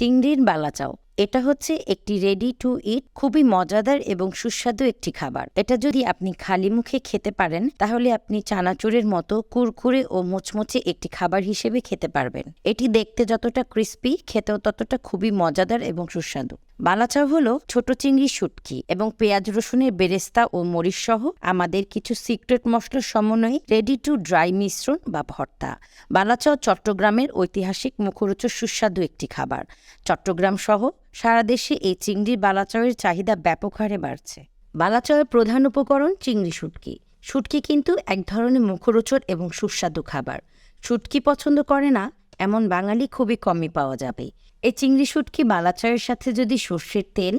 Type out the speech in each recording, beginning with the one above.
চিংড়ির বালাচাও এটা হচ্ছে একটি রেডি টু ইট খুবই মজাদার এবং সুস্বাদু একটি খাবার। এটা যদি আপনি খালি মুখে খেতে পারেন, তাহলে আপনি চানাচুরের মতো কুরকুরে ও মুচমুচে একটি খাবার হিসেবে খেতে পারবেন। এটি দেখতে যতটা ক্রিস্পি খেতেও ততটা খুবই মজাদার এবং সুস্বাদু। বালাচাও হলো ছোট চিংড়ি শুটকি এবং পেঁয়াজ রসুনের বেরেস্তা ও মরিচ সহ আমাদের কিছু সিক্রেট মশলার সমন্বয়ে রেডি টু ড্রাই মিশ্রণ বা ভর্তা। বালাচাও চট্টগ্রামের ঐতিহাসিক মুখরোচক সুস্বাদু একটি খাবার। চট্টগ্রাম সহ সারা দেশে এই চিংড়ির বালাচাওয়ের চাহিদা ব্যাপক হারে বাড়ছে। বালাচাওয়ের প্রধান উপকরণ চিংড়ি শুটকি। শুটকি কিন্তু এক ধরনের মুখরোচক এবং সুস্বাদু খাবার। শুটকি পছন্দ করে না এমন বাঙালি খুবই কমই পাওয়া যাবে। এই চিংড়ি শুটকি বালাচায়ের সাথে যদি সর্ষের তেল,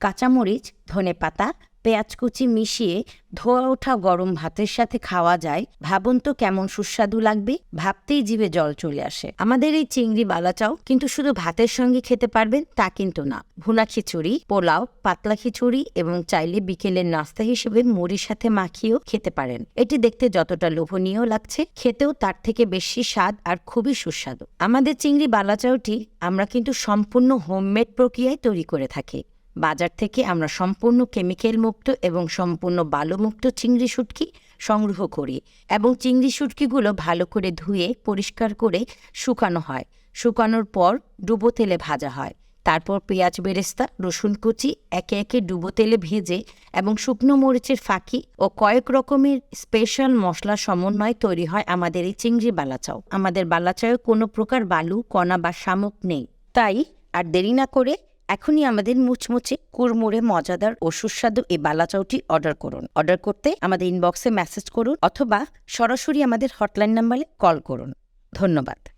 কাঁচামরিচ, ধনেপাতা পেঁয়াজ কুচি মিশিয়ে ধোয়া ওঠা গরম ভাতের সাথে খাওয়া যায়। ভাবুন তো কেমন সুস্বাদু লাগবে। ভাবতেই জিভে জল চলে আসে। আমাদের এই চিংড়ি বালাচাও কিন্তু শুধু ভাতের সঙ্গে খেতে পারবেন তা কিন্তু না। ভুনা খিচুড়ি, পোলাও, পাতলা খিচুড়ি এবং চাইলে বিকেলের নাস্তা হিসেবে মুড়ির সাথে মাখিয়েও খেতে পারেন। এটি দেখতে যতটা লোভনীয় লাগছে, খেতেও তার থেকে বেশি স্বাদ আর খুবই সুস্বাদু। আমাদের চিংড়ি বালাচাওটি আমরা কিন্তু সম্পূর্ণ হোমমেড প্রক্রিয়ায় তৈরি করে থাকি। বাজার থেকে আমরা সম্পূর্ণ কেমিক্যাল মুক্ত এবং সম্পূর্ণ বালুমুক্ত চিংড়ি শুটকি সংগ্রহ করি এবং চিংড়ি শুটকিগুলো ভালো করে ধুয়ে পরিষ্কার করে শুকানো হয়। শুকানোর পর ডুবো তেলে ভাজা হয়। তারপর পেঁয়াজ, বেরেস্তা, রসুন কুচি একে একে ডুবো তেলে ভেজে এবং শুকনো মরিচের ফাঁকি ও কয়েক রকমের স্পেশাল মশলা সমন্বয়ে তৈরি হয় আমাদের এই চিংড়ি বালাচাও। আমাদের বালাচাও কোনো প্রকার বালু, কণা বা শামুক নেই। তাই আর দেরি না করে এখনই আমাদের মুচমুচে কুরমুরে মজাদার ও সুস্বাদু এই বালাচাউটি অর্ডার করুন। অর্ডার করতে আমাদের ইনবক্সে মেসেজ করুন অথবা সরাসরি আমাদের হটলাইন নাম্বারে কল করুন। ধন্যবাদ।